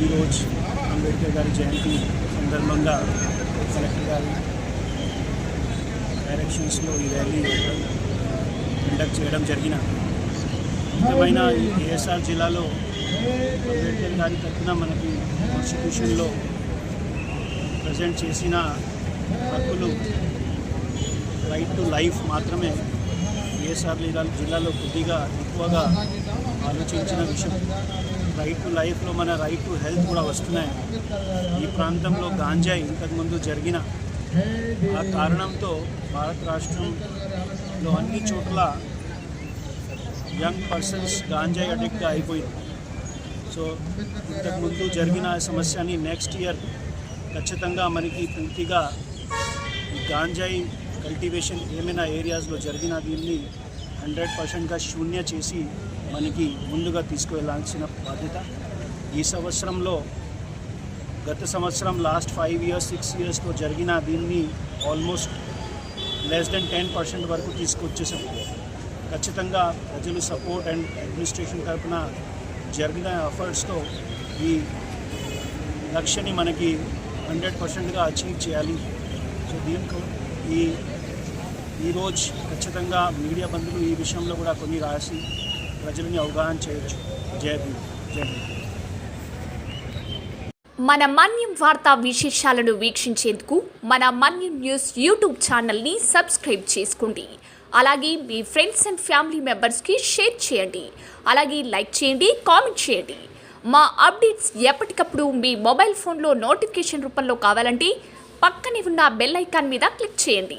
ఈరోజు అంబేద్కర్ గారి జయంతి సందర్భంగా కలెక్టర్ గారి డైరెక్షన్స్లో ఈ ర్యాలీ కండక్ట్ చేయడం జరిగిన ముఖ్యమైన కేఎస్ఆర్ ఏఎస్ఆర్ జిల్లాలో అంబేద్కర్ గారి తరఫున మనకి కాన్స్టిట్యూషన్లో ప్రజెంట్ చేసిన హక్కులు రైట్ టు లైఫ్ మాత్రమే ఏఎస్ఆర్ జిల్లాలో కొద్దిగా ఎక్కువగా ఆలోచించిన విషయం. రైట్ టు లైఫ్లో మన రైట్ టు హెల్త్ కూడా వస్తున్నాయి. ఈ ప్రాంతంలో గాంజాయి ఇంతకుముందు జరిగిన ఆ కారణంతో భారత రాష్ట్రంలో అన్ని చోట్ల యంగ్ పర్సన్స్ గాంజాయి అడిక్ట్ అయిపోయింది. సో ఇంతకుముందు జరిగిన సమస్యని నెక్స్ట్ ఇయర్ ఖచ్చితంగా మనకి పూర్తిగా ఈ గాంజాయి కల్టివేషన్ ఏమైనా ఏరియాస్లో జరిగిన దీన్ని హండ్రెడ్ పర్సెంట్గా శూన్య చేసి మనకి ముందుగా తీసుకువెళ్ళాల్సిన బాధ్యత. ఈ సంవత్సరంలో గత సంవత్సరం లాస్ట్ ఫైవ్ ఇయర్స్ సిక్స్ ఇయర్స్లో జరిగిన దీన్ని almost less than ten percent వరకు తీసుకొచ్చేసాం. ఖచ్చితంగా ప్రజలు సపోర్ట్ అండ్ అడ్మినిస్ట్రేషన్ తరఫున జరిగిన ఎఫర్ట్స్తో ఈ లక్ష్యాన్ని మనకి హండ్రెడ్ పర్సెంట్గా అచీవ్ చేయాలి. సో దీంట్లో ఈ ఈరోజు ఖచ్చితంగా మీడియా బంధువులు ఈ విషయంలో కూడా కొన్ని రాసి ప్రజలని అవగాహన చేయొచ్చు. జై భీమ్. భీమ్. మన మన్యం వార్తా విశేషాలను వీక్షించేందుకు మన మన్యం న్యూస్ యూట్యూబ్ ఛానల్ని సబ్స్క్రైబ్ చేసుకోండి. అలాగే మీ ఫ్రెండ్స్ అండ్ ఫ్యామిలీ మెంబర్స్కి షేర్ చేయండి. అలాగే లైక్ చేయండి కామెంట్ చేయండి. మా అప్డేట్స్ ఎప్పటికప్పుడు మీ మొబైల్ ఫోన్లో నోటిఫికేషన్ రూపంలో కావాలంటే పక్కనే ఉన్న బెల్ ఐకాన్ మీద క్లిక్ చేయండి.